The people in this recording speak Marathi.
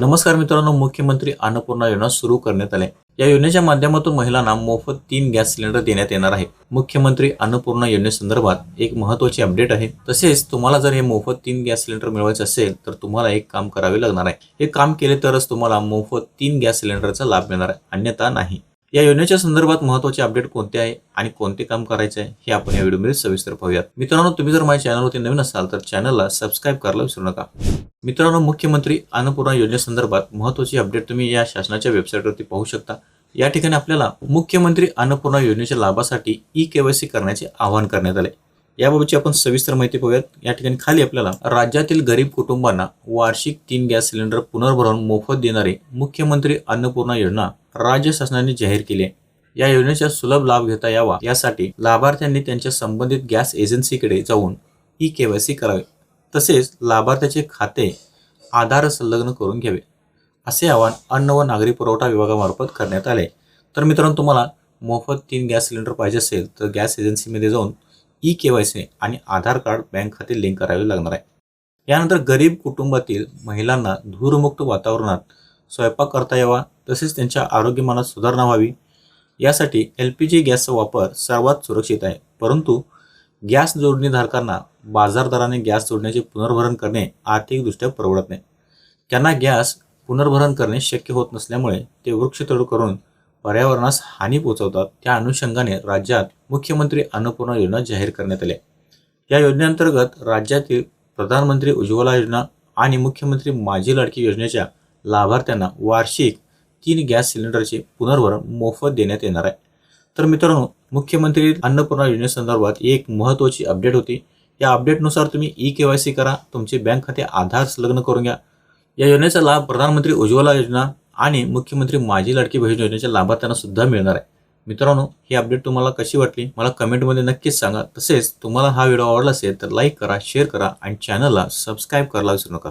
नमस्कार मित्रांनो मुख्यमंत्री अन्नपूर्णा योजना सुरू करण्यात आली. या योजनेच्या माध्यमातून महिलांना मोफत तीन गॅस सिलेंडर देण्यात येणार आहे. मुख्यमंत्री अन्नपूर्णा योजनेसंदर्भात एक महत्त्वाची अपडेट आहे. तसेच तुम्हाला जर हे मोफत तीन गॅस सिलेंडर मिळवायचे असेल तर तुम्हाला एक काम करावे लागणार आहे. हे काम केले तरच तुम्हाला मोफत तीन गॅस सिलेंडरचा लाभ मिळणार आहे. अन्यथा नाही. या योजनेच्या संदर्भात महत्त्वाचे अपडेट कोणते आहे आणि कोणते काम करायचे आहे हे आपण या व्हिडिओमध्ये सविस्तर पाहूयात. मित्रांनो तुम्ही जर माझ्या चॅनलवरती नवीन असाल तर चॅनलला सबस्क्राईब करायला विसरू नका. मित्रांनो मुख्यमंत्री अन्नपूर्णा योजनेसंदर्भात महत्त्वाची अपडेट तुम्ही या शासनाच्या वेबसाईटवरती पाहू शकता. या ठिकाणी आपल्याला मुख्यमंत्री अन्नपूर्णा योजनेच्या लाभासाठी ई केवायसी करण्याचे आवाहन करण्यात आले. याबाबतची आपण सविस्तर माहिती पाहूयात या ठिकाणी खाली आपल्याला राज्यातील गरीब कुटुंबांना वार्षिक तीन गॅस सिलेंडर पुनर्भरण मोफत देणारी मुख्यमंत्री अन्नपूर्णा योजना राज्य शासनाने जाहीर केली आहे. या योजनेचा सुलभ लाभ घेता यावा. यासाठी लाभार्थ्यांनी त्यांच्या संबंधित गॅस एजन्सीकडे जाऊन ई केवायसी करावे. तसेच लाभार्थ्याचे खाते आधार संलग्न करून घ्यावे. असे आवाहन अन्न व नागरी पुरवठा विभागामार्फत करण्यात आले तर मित्रांनो तुम्हाला मोफत तीन गॅस सिलेंडर पाहिजे असेल तर गॅस एजन्सीमध्ये जाऊन ई के वाय सी आणि आधार कार्ड बँक खाते लिंक करावे लागणार आहे. यानंतर गरीब कुटुंबातील महिलांना धूरमुक्त वातावरणात स्वयंपाक करता यावा तसेच त्यांच्या आरोग्यमानात सुधारणा व्हावी. यासाठी एल पी जी गॅसचा वापर सर्वात सुरक्षित आहे. परंतु गॅस जोडणीधारकांना बाजारदाराने गॅस जोडण्याचे पुनर्भरण करणे आर्थिकदृष्ट्या परवडत नाही. त्यांना गॅस पुनर्भरण करणे शक्य होत नसल्यामुळे ते वृक्षतोड करून पर्यावरणास हानी पोहोचवतात. त्या अनुषंगाने राज्यात मुख्यमंत्री अन्नपूर्णा योजना जाहीर करण्यात आली या योजनेअंतर्गत राज्यातील प्रधानमंत्री उज्ज्वला योजना आणि मुख्यमंत्री माझी लाडकी योजनेच्या लाभार्थ्यांना वार्षिक तीन गॅस सिलेंडरचे पुनर्भरण मोफत देण्यात येणार आहे. तर मित्रांनो मुख्यमंत्री अन्नपूर्णा योजनेसंदर्भात एक महत्त्वाची अपडेट होती. या अपडेटनुसार तुम्ही ई के वाय सी करा तुमचे बँक खाते आधार संलग्न करून घ्या. या योजनेचा लाभ प्रधानमंत्री उज्ज्वला योजना आणि मुख्यमंत्री माझी लाडकी बहीण योजनेच्या लाभार्थ्यांना सुद्धा मिळणार आहे. मित्रांनो ही अपडेट तुम्हाला कशी वाटली? मला कमेंटमध्ये नक्कीच सांगा. तसेच तुम्हाला हा व्हिडिओ आवडला असेल तर लाईक करा शेअर करा आणि चॅनलला सबस्क्राईब करायला विसरू नका.